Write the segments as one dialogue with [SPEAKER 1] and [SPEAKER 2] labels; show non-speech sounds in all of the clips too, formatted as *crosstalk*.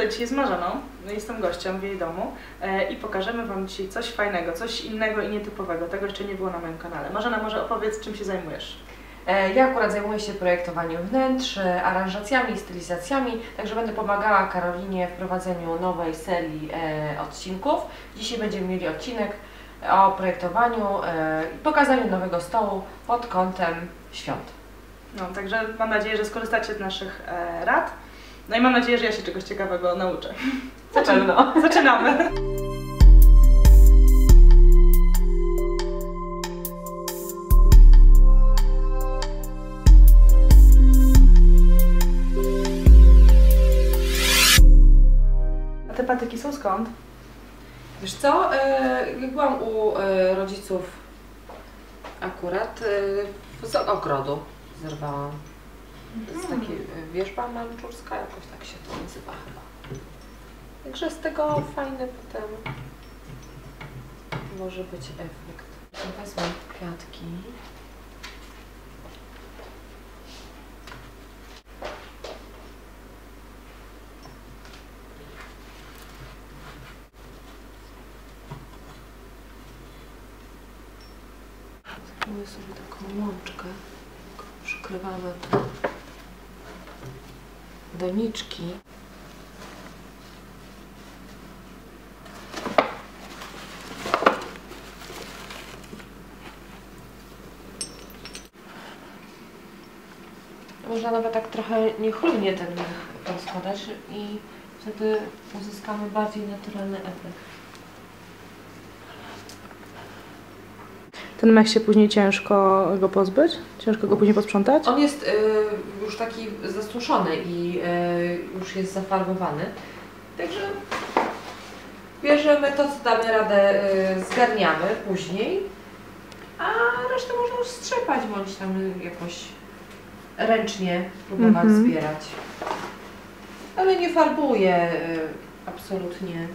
[SPEAKER 1] Tutaj dzisiaj z Marzeną, jestem gościem w jej domu e, i pokażemy Wam dzisiaj coś fajnego, coś innego i nietypowego. Tego jeszcze nie było na moim kanale. Marzena, może opowiedz, czym się zajmujesz?
[SPEAKER 2] E, Ja akurat zajmuję się projektowaniem wnętrz, e, aranżacjami, stylizacjami, także będę pomagała Karolinie w prowadzeniu nowej serii odcinków. Dzisiaj będziemy mieli odcinek o projektowaniu i pokazaniu nowego stołu pod kątem świąt.
[SPEAKER 1] No, także mam nadzieję, że skorzystacie z naszych rad. No i mam nadzieję, że ja się czegoś ciekawego nauczę.
[SPEAKER 2] Na pewno. *laughs*
[SPEAKER 1] Zaczynamy! A te patyki są skąd?
[SPEAKER 2] Wiesz co, e, jak byłam u e, rodziców akurat e, z ogrodu zerwałam. To jest taki e, wierzba manczurska, jakoś tak się to nazywa chyba. Także z tego fajny potem może być efekt. Wezmę kwiatki. Zrobimy sobie taką łączkę. Przykrywamy te doniczki. Można nawet tak trochę niechlujnie ten mech rozkładać i wtedy uzyskamy bardziej naturalny efekt.
[SPEAKER 1] Ten mech się później ciężko go pozbyć? Ciężko go później posprzątać?
[SPEAKER 2] On jest y, już taki zastuszony i y, już jest zafarbowany. Także bierzemy to, co damy radę, y, zgarniamy później, a resztę można już strzepać bądź tam jakoś ręcznie próbować
[SPEAKER 1] Mhm.
[SPEAKER 2] zbierać. Ale nie farbuję y, absolutnie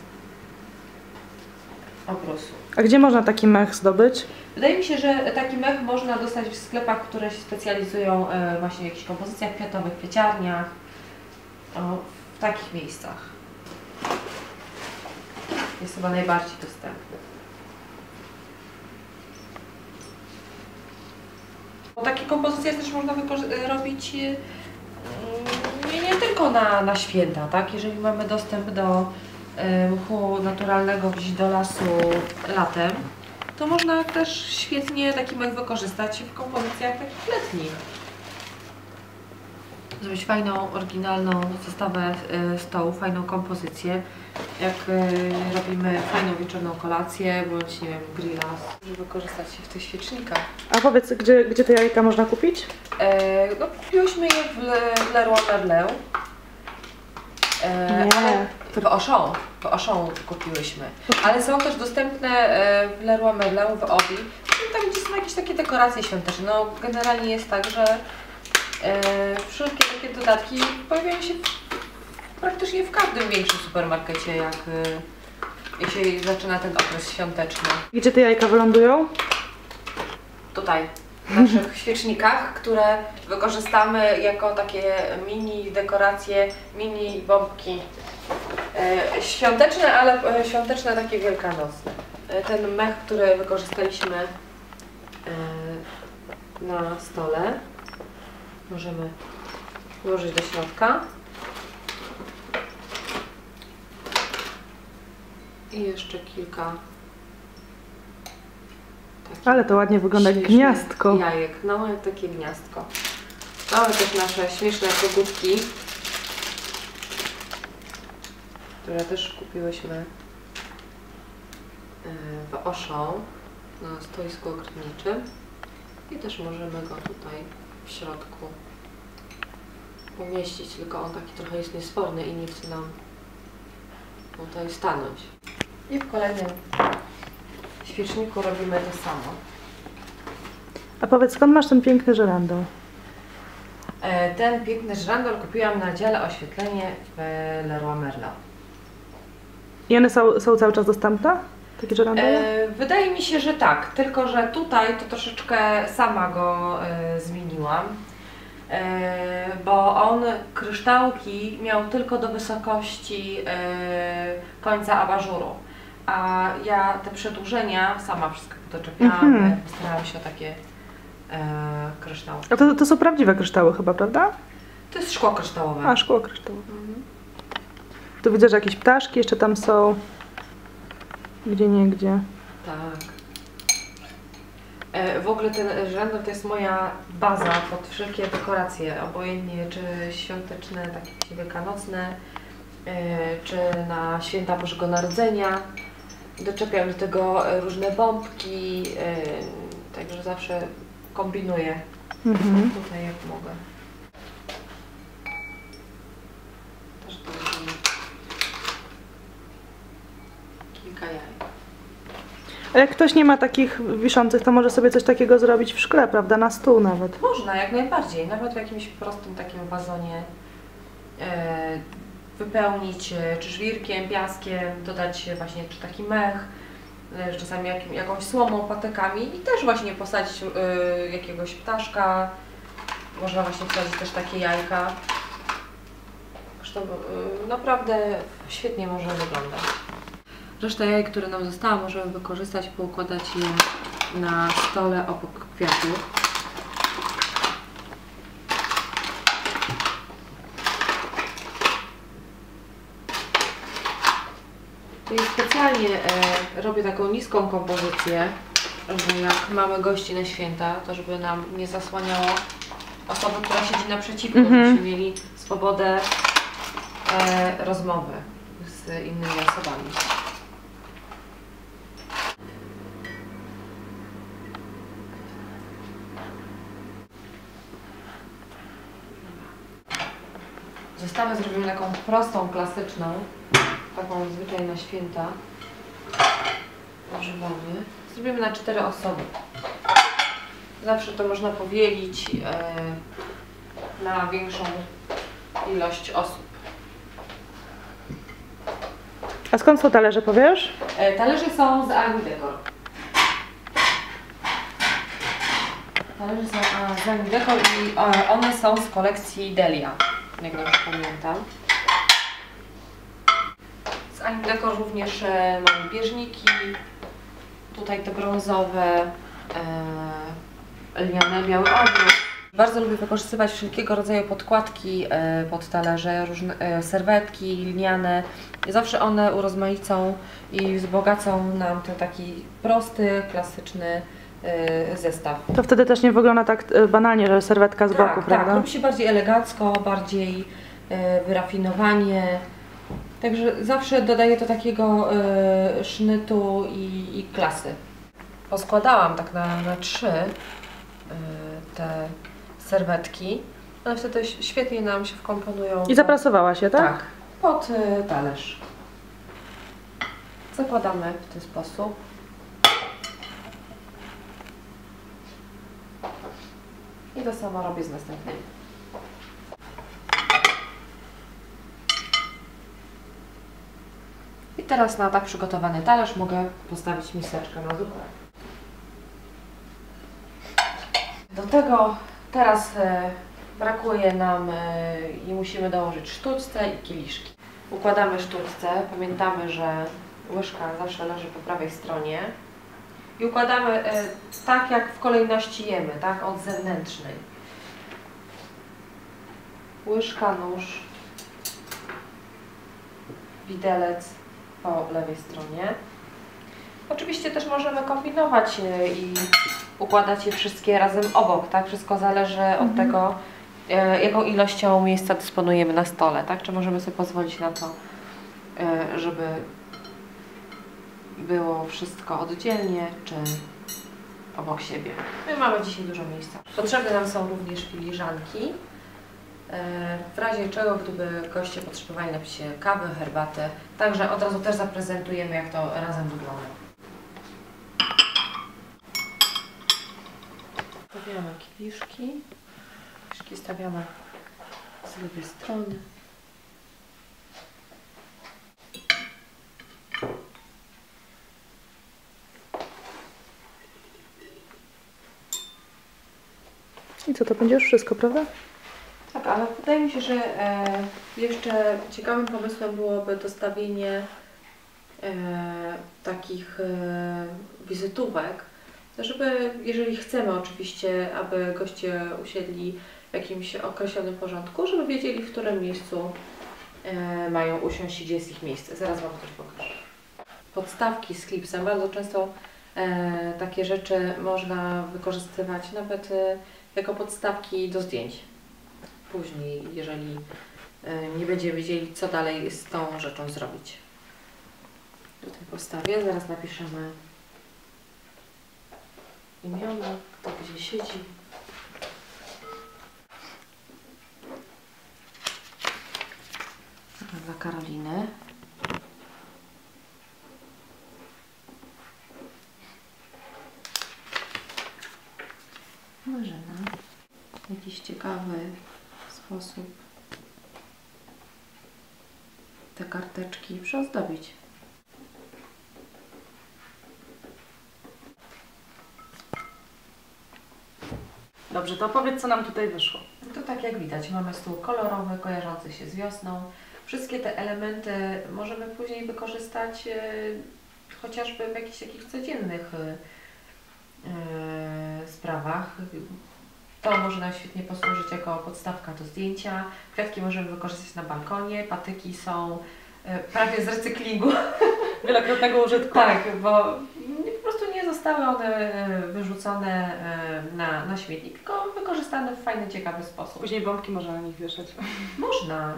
[SPEAKER 2] obrosu.
[SPEAKER 1] A gdzie można taki mech zdobyć?
[SPEAKER 2] Wydaje mi się, że taki mech można dostać w sklepach, które się specjalizują e, właśnie w jakichś kompozycjach kwiatowych, kwieciarniach, o, w takich miejscach. Jest chyba najbardziej dostępny. Bo Takie kompozycje też można robić e, mm, nie, nie tylko na, na święta, tak? Jeżeli mamy dostęp do e, mchu naturalnego gdzieś do lasu latem, to można też świetnie taki mech wykorzystać w kompozycjach takich letnich. Zrobić fajną, oryginalną zestawę y, stołu, fajną kompozycję. Jak y, robimy fajną wieczorną kolację, bądź nie wiem, grilla, żeby wykorzystać się w tych świecznikach.
[SPEAKER 1] A powiedz, gdzie, gdzie te jajka można kupić?
[SPEAKER 2] E, no, kupiłyśmy je w, Le- w Leroy Merlin. E, ale w Auchan, w Auchan kupiłyśmy. Ale są też dostępne e, w Leroy Merlin w Obi. No, tam gdzie są jakieś takie dekoracje świąteczne. No generalnie jest tak, że e, wszelkie takie dodatki pojawiają się praktycznie w każdym większym supermarkecie, jak, e, jak się zaczyna ten okres świąteczny.
[SPEAKER 1] Gdzie te jajka wylądują?
[SPEAKER 2] tutaj w naszych *laughs* świecznikach, które wykorzystamy jako takie mini dekoracje, mini bombki e, świąteczne, ale e, świąteczne takie wielkanocne. E, ten mech, który wykorzystaliśmy e, na stole, możemy włożyć do środka. I jeszcze kilka
[SPEAKER 1] Ale to ładnie wygląda jak gniazdko.
[SPEAKER 2] Jajek, no jak takie gniazdko. Mamy też nasze śmieszne kogutki, które też kupiłyśmy e, w Auchan na stoisku ogrodniczym. I też możemy go tutaj w środku umieścić, tylko on taki trochę jest niesforny i nie chce nam tutaj stanąć. I w kolejnym świeczniku robimy to samo.
[SPEAKER 1] A powiedz, skąd masz ten piękny żerandol?
[SPEAKER 2] E, Ten piękny żrandol kupiłam na dziale oświetlenie w Leroy Merlin.
[SPEAKER 1] I one są, są cały czas dostępne? Takie żerandole?
[SPEAKER 2] E, wydaje mi się, że tak, tylko że tutaj to troszeczkę sama go e, zmieniłam. e, bo on kryształki miał tylko do wysokości e, końca abażuru. A ja te przedłużenia sama wszystko doczepiałam,
[SPEAKER 1] Mhm.
[SPEAKER 2] starałam się o takie e, kryształki.
[SPEAKER 1] A to, to są prawdziwe kryształy chyba, prawda?
[SPEAKER 2] To jest szkło kryształowe.
[SPEAKER 1] A, szkło kryształowe.
[SPEAKER 2] Mhm.
[SPEAKER 1] Tu widzę, że jakieś ptaszki jeszcze tam są. Gdzie nie gdzie.
[SPEAKER 2] Tak. E, W ogóle ten żrandol to jest moja baza pod wszelkie dekoracje, obojętnie czy świąteczne, takie wielkanocne, e, czy na święta Bożego Narodzenia. Doczepiam do tego e, różne bombki, e, także zawsze kombinuję
[SPEAKER 1] Mhm.
[SPEAKER 2] tutaj jak mogę. Też to zrobimy. Kilka jaj.
[SPEAKER 1] A jak ktoś nie ma takich wiszących, to może sobie coś takiego zrobić w szkle, prawda? Na stół nawet.
[SPEAKER 2] Można, jak najbardziej. Nawet w jakimś prostym takim wazonie e, wypełnić e, czy żwirkiem, piaskiem, dodać właśnie czy taki mech, e, czasami jakim, jakąś słomą, patykami i też właśnie posadzić jakiegoś ptaszka. Można właśnie wsadzić też takie jajka. Zresztą naprawdę świetnie może wyglądać. Resztę jaj, które nam zostało, możemy wykorzystać, poukładać je na stole obok kwiatów. Czyli specjalnie e, robię taką niską kompozycję, że jak mamy gości na święta, to żeby nam nie zasłaniało osoby, która siedzi naprzeciwko,
[SPEAKER 1] Mhm.
[SPEAKER 2] żebyśmy mieli swobodę e, rozmowy z innymi osobami. Zestawę zrobimy taką prostą, klasyczną, taką zwyczaj na święta. Używamy. Zrobimy na cztery osoby. Zawsze to można powielić e, na większą ilość osób.
[SPEAKER 1] A skąd są talerze, powiesz?
[SPEAKER 2] E, talerze są z Ani Decor. Talerze są z Ani Decor i e, one są z kolekcji Delia, jak dobrze pamiętam. Z Ani Decor również e, mamy bieżniki, tutaj te brązowe, e, lniane, biały obrót. Bardzo lubię wykorzystywać wszelkiego rodzaju podkładki e, pod talerze, różne e, serwetki lniane. Zawsze one urozmaicą i wzbogacą nam ten taki prosty, klasyczny zestaw.
[SPEAKER 1] To wtedy też nie wygląda tak e, banalnie, że serwetka z boku,
[SPEAKER 2] tak, tak,
[SPEAKER 1] prawda?
[SPEAKER 2] robi się bardziej elegancko, bardziej e, wyrafinowanie. Także zawsze dodaję to takiego sznytu i, i klasy. Poskładałam tak na, na trzy te serwetki. One wtedy świetnie nam się wkomponują.
[SPEAKER 1] I zaprasowałaś je, tak?
[SPEAKER 2] Tak, pod y, talerz. Zakładamy w ten sposób. To samo robię z następnymi. I teraz na tak przygotowany talerz mogę postawić miseczkę na zupę. Do tego teraz e, brakuje nam e, i musimy dołożyć sztućce i kieliszki. Układamy sztućce, pamiętamy, że łyżka zawsze leży po prawej stronie i układamy e, tak jak w kolejności jemy, tak od zewnętrznej. Łyżka, nóż, widelec po lewej stronie. Oczywiście też możemy kombinować i układać je wszystkie razem obok, tak? Wszystko zależy od tego, e, jaką ilością miejsca dysponujemy na stole, tak? Czy możemy sobie pozwolić na to, e, żeby było wszystko oddzielnie, czy obok siebie. My mamy dzisiaj dużo miejsca. Potrzebne nam są również filiżanki. e, W razie czego, gdyby goście potrzebowali napić się kawy, także od razu też zaprezentujemy, jak to razem wygląda. Stawiamy kieliszki. Kieliszki stawiamy z lewej strony.
[SPEAKER 1] Co, to będzie już wszystko, prawda?
[SPEAKER 2] ale wydaje mi się, że e, jeszcze ciekawym pomysłem byłoby dostawienie e, takich e, wizytówek, żeby, jeżeli chcemy oczywiście, aby goście usiedli w jakimś określonym porządku, żeby wiedzieli, w którym miejscu e, mają usiąść i gdzie jest ich miejsce. Zaraz Wam coś pokażę. Podstawki z klipsem. Bardzo często e, takie rzeczy można wykorzystywać nawet e, jako podstawki do zdjęć. Później, jeżeli e, nie będziemy wiedzieli, co dalej z tą rzeczą zrobić. Tutaj postawię, zaraz napiszemy imiona, kto gdzie siedzi. Dla Karoliny. Marzena. W jakiś ciekawy sposób te karteczki przyozdobić.
[SPEAKER 1] Dobrze, to powiedz, co nam tutaj wyszło.
[SPEAKER 2] To tak jak widać, mamy stół kolorowy, kojarzący się z wiosną. Wszystkie te elementy możemy później wykorzystać e, chociażby w jakichś takich codziennych e, sprawach. To może nam świetnie posłużyć jako podstawka do zdjęcia. Kwiatki możemy wykorzystać na balkonie, patyki są e, prawie z recyklingu. *laughs*
[SPEAKER 1] Wielokrotnego użytku.
[SPEAKER 2] Tak, bo po prostu nie zostały one e, wyrzucone e, na, na śmietnik, tylko wykorzystane w fajny, ciekawy sposób.
[SPEAKER 1] Później bombki można na nich wieszać.
[SPEAKER 2] Można.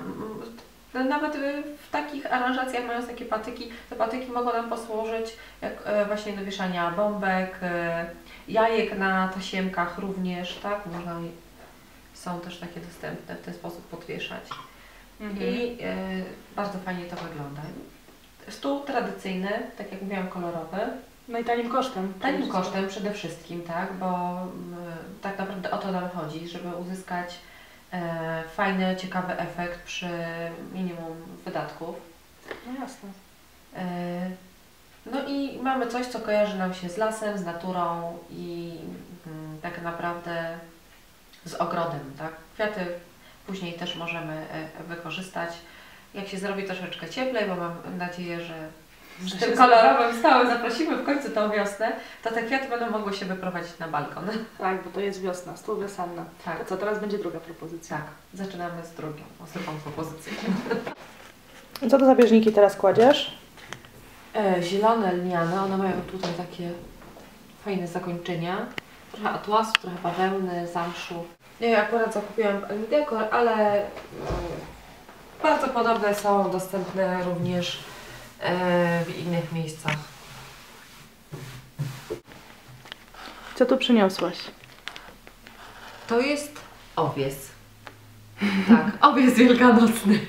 [SPEAKER 2] Nawet y, w takich aranżacjach mając takie patyki, te patyki mogą nam posłużyć jak e, właśnie do wieszania bombek, e, jajek na tasiemkach również, tak? Można, są też takie dostępne w ten sposób podwieszać.
[SPEAKER 1] Mhm.
[SPEAKER 2] I e, bardzo fajnie to wygląda. Stół tradycyjny, tak jak mówiłam, kolorowy.
[SPEAKER 1] No i tanim kosztem.
[SPEAKER 2] Tanim kosztem przede wszystkim, tak, bo mm, tak naprawdę o to nam chodzi, żeby uzyskać fajny, ciekawy efekt przy minimum wydatków.
[SPEAKER 1] No jasne.
[SPEAKER 2] E, no i mamy coś, co kojarzy nam się z lasem, z naturą i mm, tak naprawdę z ogrodem, tak. Kwiaty później też możemy e, wykorzystać. Jak się zrobi troszeczkę cieplej, bo mam nadzieję, że Z tym kolorowym stałym zaprosimy w końcu tą wiosnę, to te kwiaty będą mogły się wyprowadzić na balkon. *laughs*
[SPEAKER 1] Tak, bo to jest wiosna, stół wiosenna.
[SPEAKER 2] Tak.
[SPEAKER 1] To co, teraz będzie druga propozycja.
[SPEAKER 2] Tak, zaczynamy z drugą, osypą propozycję. *laughs*
[SPEAKER 1] Co to za bieżniki teraz kładziesz?
[SPEAKER 2] E, zielone lniane, one mają tutaj takie fajne zakończenia. Trochę atłasu, trochę bawełny, zamszu. Ja akurat zakupiłam dekor, ale mm, bardzo podobne są dostępne również w innych miejscach.
[SPEAKER 1] Co tu przyniosłaś?
[SPEAKER 2] To jest owies. *laughs* Tak, owies wielkanocny.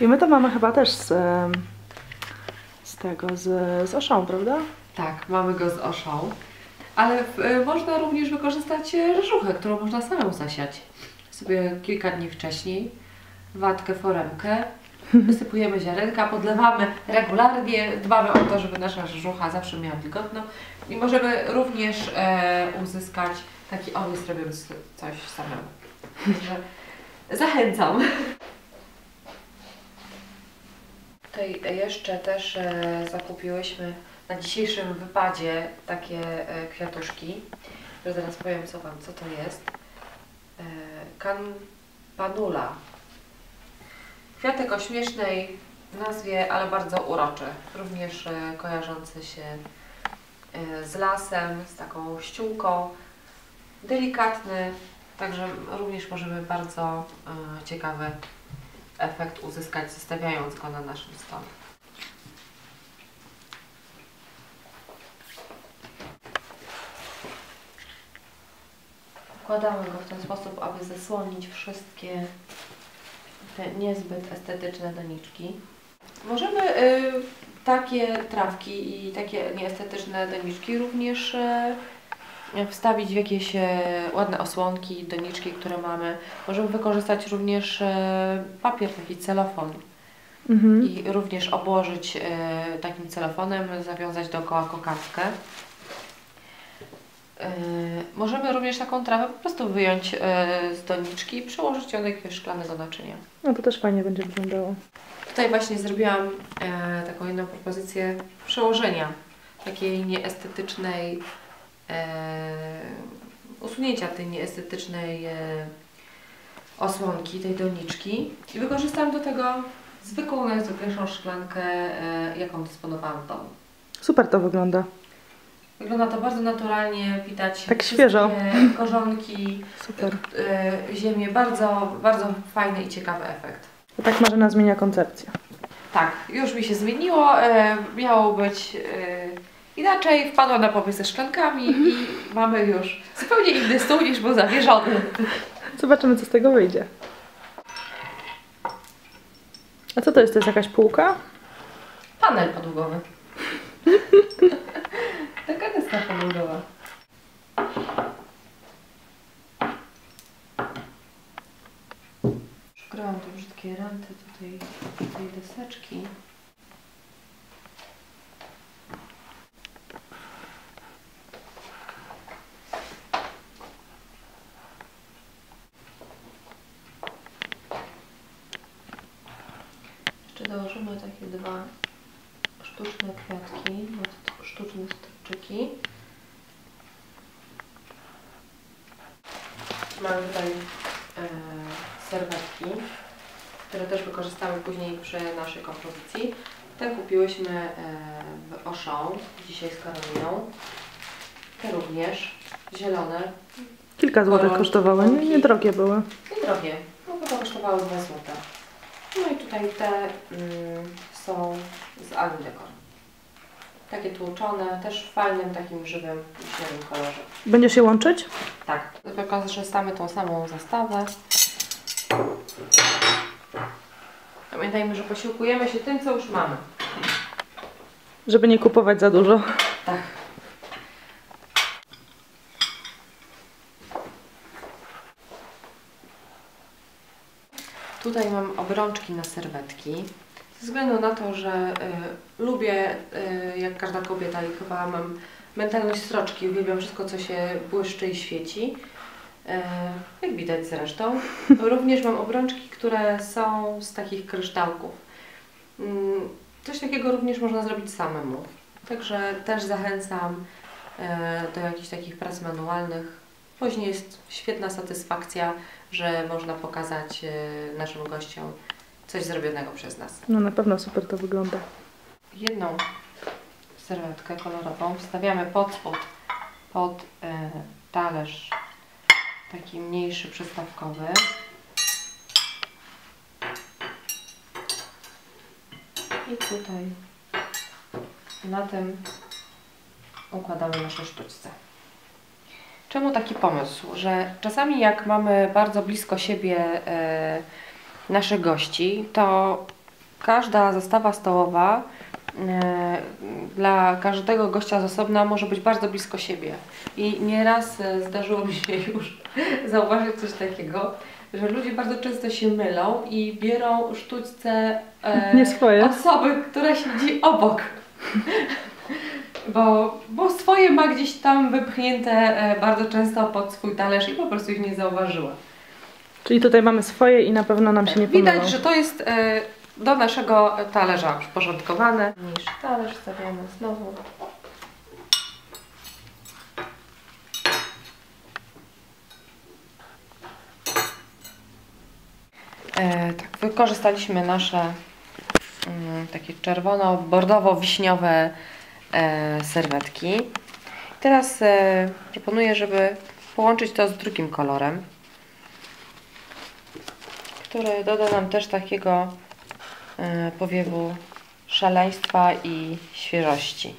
[SPEAKER 1] I my to mamy chyba też z, em, z tego, z, z oszą, prawda?
[SPEAKER 2] Tak, mamy go z oszą. Ale y, można również wykorzystać rzeżuchę, którą można samą zasiać. Sobie kilka dni wcześniej watkę, foremkę, wysypujemy ziarenka, podlewamy regularnie, dbamy o to, żeby nasza rzeżucha zawsze miała wilgotną i możemy również e, uzyskać taki owiec robiąc coś samemu. Także zachęcam. Tutaj jeszcze też e, zakupiłyśmy na dzisiejszym wypadzie takie e, kwiatuszki, że zaraz powiem co Wam, co to jest. E, Campanula. Kwiatek o śmiesznej nazwie, ale bardzo uroczy. Również e, kojarzący się e, z lasem, z taką ściółką. Delikatny, także również możemy bardzo e, ciekawy efekt uzyskać, zostawiając go na naszym stole. Wkładamy go w ten sposób, aby zasłonić wszystkie te niezbyt estetyczne doniczki. Możemy y, takie trawki i takie nieestetyczne doniczki również y, wstawić w jakieś y, ładne osłonki, doniczki, które mamy. Możemy wykorzystać również y, papier, taki celofon
[SPEAKER 1] Mhm.
[SPEAKER 2] i również obłożyć e, takim celofonem, zawiązać dookoła kokardkę. E, możemy również taką trawę po prostu wyjąć e, z doniczki i przełożyć ją do jakiegoś szklanego naczynia.
[SPEAKER 1] No to też fajnie będzie wyglądało.
[SPEAKER 2] Tutaj właśnie zrobiłam e, taką jedną propozycję przełożenia takiej nieestetycznej, usunięcia tej nieestetycznej osłonki, tej doniczki i wykorzystałam do tego zwykłą, najzwyklejszą szklankę, jaką dysponowałam w domu.
[SPEAKER 1] Super to wygląda.
[SPEAKER 2] Wygląda to bardzo naturalnie, widać
[SPEAKER 1] Tak świeżo. *laughs*
[SPEAKER 2] korzonki,
[SPEAKER 1] Super.
[SPEAKER 2] e, ziemię, bardzo, bardzo fajny i ciekawy efekt.
[SPEAKER 1] To tak Marzena zmienia koncepcję.
[SPEAKER 2] Tak, już mi się zmieniło. E, miało być e, inaczej. Wpadła na pomysł ze szklankami i mamy już zupełnie inny stół niż był zawierzony.
[SPEAKER 1] Zobaczymy, co z tego wyjdzie. A co to jest? To jest jakaś półka?
[SPEAKER 2] Panel podłogowy. *laughs* Taka deska podłogowa. Szukałam te brzydkie ranty tutaj tej deseczki. Jeszcze dołożymy takie dwa sztuczne kwiatki, no, sztuczne strczyki. Mamy tutaj e, serwetki, które też wykorzystamy później przy naszej kompozycji. Te kupiłyśmy e, w Auchan, dzisiaj z Karoliną. Te również, zielone,
[SPEAKER 1] Kilka złotych
[SPEAKER 2] Kolor-
[SPEAKER 1] kosztowały, nie, nie drogie były.
[SPEAKER 2] Niedrogie, no chyba kosztowały 2 zł. No i tutaj te mm, są z Alum Decor. Takie tłuczone, też w fajnym, takim żywym, wiśniowym kolorze.
[SPEAKER 1] Będziesz je łączyć?
[SPEAKER 2] Tak. Wykorzystamy tą samą zastawę. Pamiętajmy, że posiłkujemy się tym, co już mamy.
[SPEAKER 1] Żeby nie kupować za dużo.
[SPEAKER 2] Tak. Tutaj mam obrączki na serwetki. Ze względu na to, że y, lubię, y, jak każda kobieta, i chyba mam mentalność sroczki, uwielbiam wszystko, co się błyszczy i świeci. Y, jak widać zresztą. *laughs* Również mam obrączki, które są z takich kryształków. Mm, Coś takiego również można zrobić samemu. Także też zachęcam e, do jakichś takich prac manualnych. Później jest świetna satysfakcja, że można pokazać e, naszym gościom coś zrobionego przez nas.
[SPEAKER 1] No na pewno super to wygląda.
[SPEAKER 2] Jedną serwetkę kolorową wstawiamy pod spód, pod e, talerz taki mniejszy, przystawkowy. I tutaj na tym układamy nasze sztućce. Czemu taki pomysł? Że czasami jak mamy bardzo blisko siebie e, naszych gości, to każda zestawa stołowa e, dla każdego gościa z osobna może być bardzo blisko siebie. I nieraz e, zdarzyło mi się *laughs* już zauważyć coś takiego, że ludzie bardzo często się mylą i biorą sztućce e, *laughs* osoby, która siedzi obok. Bo, bo swoje ma gdzieś tam wypchnięte e, bardzo często pod swój talerz i po prostu ich nie zauważyła.
[SPEAKER 1] Czyli tutaj mamy swoje i na pewno nam się nie pomylą.
[SPEAKER 2] Widać, że to jest e, do naszego talerza przyporządkowane. Niż talerz stawiamy znowu. E, tak, wykorzystaliśmy nasze mm, takie czerwono-bordowo-wiśniowe e, serwetki. Teraz e, proponuję, żeby połączyć to z drugim kolorem który doda nam też takiego e, powiewu szaleństwa i świeżości.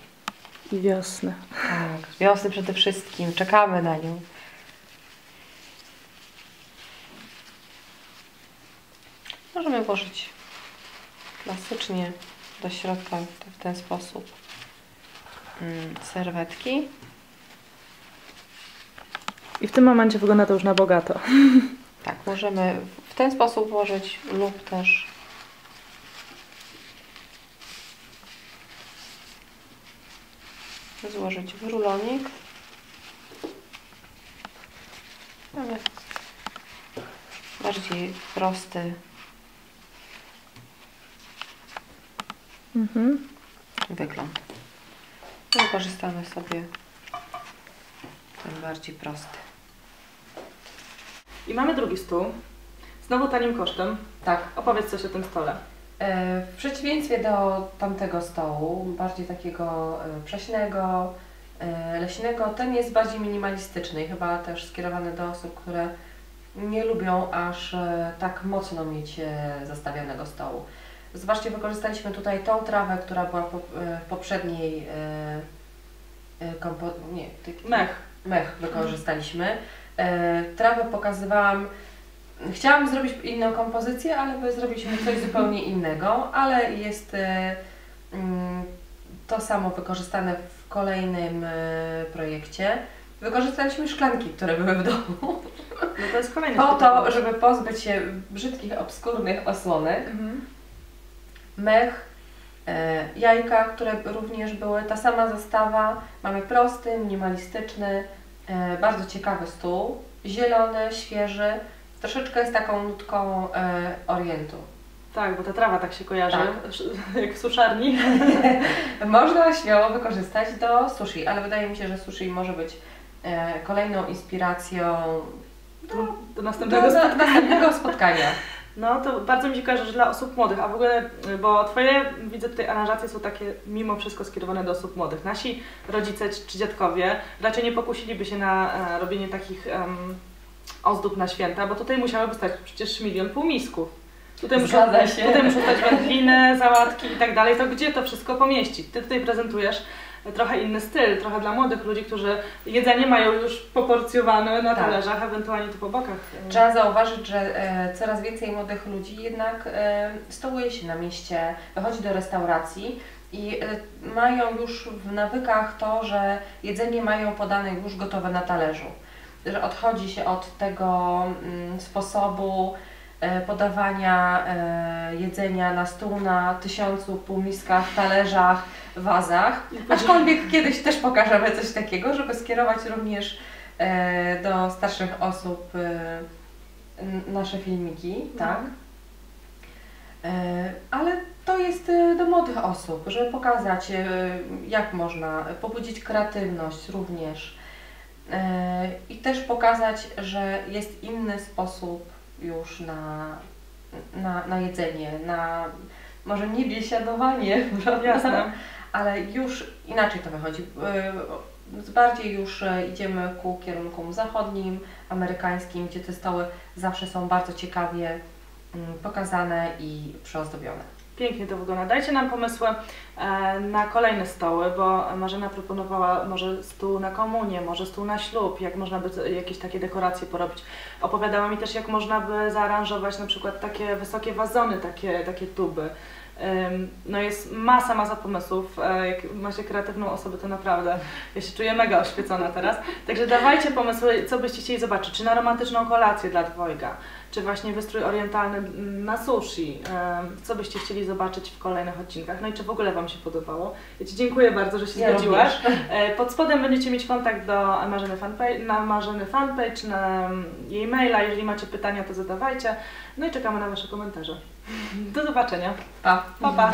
[SPEAKER 1] I wiosny.
[SPEAKER 2] Tak, wiosny przede wszystkim, czekamy na nią. Możemy włożyć klasycznie do środka w ten sposób mm, serwetki.
[SPEAKER 1] I w tym momencie wygląda to już na bogato.
[SPEAKER 2] Tak, możemy w ten sposób włożyć lub też złożyć w rulonik. Mamy bardziej prosty
[SPEAKER 3] Mhm.
[SPEAKER 2] wygląd. Wykorzystamy sobie ten bardziej prosty.
[SPEAKER 1] I mamy drugi stół. Znowu tanim kosztem.
[SPEAKER 2] Tak.
[SPEAKER 1] Opowiedz coś o tym stole.
[SPEAKER 2] E, W przeciwieństwie do tamtego stołu, bardziej takiego e, prześnego, e, leśnego, ten jest bardziej minimalistyczny i chyba też skierowany do osób, które nie lubią aż tak mocno mieć zastawionego stołu. Zobaczcie, wykorzystaliśmy tutaj tą trawę, która była w poprzedniej kompo... nie,
[SPEAKER 1] Mech.
[SPEAKER 2] mech wykorzystaliśmy. Trawę pokazywałam. Chciałam zrobić inną kompozycję, ale my zrobiliśmy coś zupełnie innego, ale jest e, mm, to samo wykorzystane w kolejnym e, projekcie. Wykorzystaliśmy szklanki, które były w domu,
[SPEAKER 1] No to jest kolejny
[SPEAKER 2] po to, żeby pozbyć się brzydkich, obskurnych osłonek.
[SPEAKER 1] Mhm.
[SPEAKER 2] Mech, e, jajka, które również były, ta sama zastawa. Mamy prosty, minimalistyczny, bardzo ciekawy stół, zielony, świeży, troszeczkę z taką nutką e, orientu.
[SPEAKER 1] Tak, bo ta trawa tak się kojarzy,
[SPEAKER 2] Tak. *laughs*
[SPEAKER 1] jak w suszarni. *laughs*
[SPEAKER 2] Można śmiało wykorzystać do sushi, ale wydaje mi się, że sushi może być e, kolejną inspiracją
[SPEAKER 1] Do, do następnego
[SPEAKER 2] do
[SPEAKER 1] spotkania.
[SPEAKER 2] następnego *laughs* spotkania.
[SPEAKER 1] No to bardzo mi się kojarzy, że dla osób młodych, a w ogóle, bo Twoje, widzę tutaj aranżacje są takie mimo wszystko skierowane do osób młodych. Nasi rodzice czy dziadkowie raczej nie pokusiliby się na e, robienie takich ozdób na święta, bo tutaj musiałyby stać przecież milion półmisków. Tutaj muszą, tutaj muszą stać wędliny, sałatki i tak dalej, to gdzie to wszystko pomieścić? Ty tutaj prezentujesz trochę inny styl, trochę dla młodych ludzi, którzy jedzenie mają już poporcjowane na
[SPEAKER 2] Tak.
[SPEAKER 1] talerzach, ewentualnie tu po bokach.
[SPEAKER 2] Trzeba zauważyć, że e, coraz więcej młodych ludzi jednak e, stołuje się na mieście, wychodzi do restauracji i e, mają już w nawykach to, że jedzenie mają podane już gotowe na talerzu. Że odchodzi się od tego mm, sposobu e, podawania e, jedzenia na stół na tysiącu półmiskach, talerzach, wazach. Aczkolwiek kiedyś też pokażemy coś takiego, żeby skierować również e, do starszych osób nasze filmiki, tak? E, ale to jest do młodych osób, żeby pokazać, jak można pobudzić kreatywność również i też pokazać, że jest inny sposób już na, na, na jedzenie, na może nie biesiadowanie, *laughs* prawda?
[SPEAKER 1] Jasne.
[SPEAKER 2] ale już inaczej to wychodzi. Yy, Bardziej już e, idziemy ku kierunkom zachodnim, amerykańskim, gdzie te stoły zawsze są bardzo ciekawie mm, pokazane i przyozdobione.
[SPEAKER 1] Pięknie to wygląda. Dajcie nam pomysły e, na kolejne stoły, bo Marzena proponowała może stół na komunię, może stół na ślub, jak można by jakieś takie dekoracje porobić. Opowiadała mi też, jak można by zaaranżować na przykład takie wysokie wazony, takie, takie tuby. No jest masa, masa pomysłów. E, Jak macie kreatywną osobę, to naprawdę ja się czuję mega oświecona teraz. Także dawajcie pomysły, co byście chcieli zobaczyć. Czy na romantyczną kolację dla dwojga, czy właśnie wystrój orientalny na sushi. Co byście chcieli zobaczyć w kolejnych odcinkach. No i czy w ogóle Wam się podobało. Ja Ci dziękuję bardzo, że się
[SPEAKER 2] Ja
[SPEAKER 1] zgodziłaś. E, Pod spodem będziecie mieć kontakt do Marzeny fanpage, na Marzeny fanpage, na mm, jej maila. Jeżeli macie pytania, to zadawajcie. No i czekamy na Wasze komentarze. Do zobaczenia.
[SPEAKER 2] Pa!
[SPEAKER 1] Pa, pa.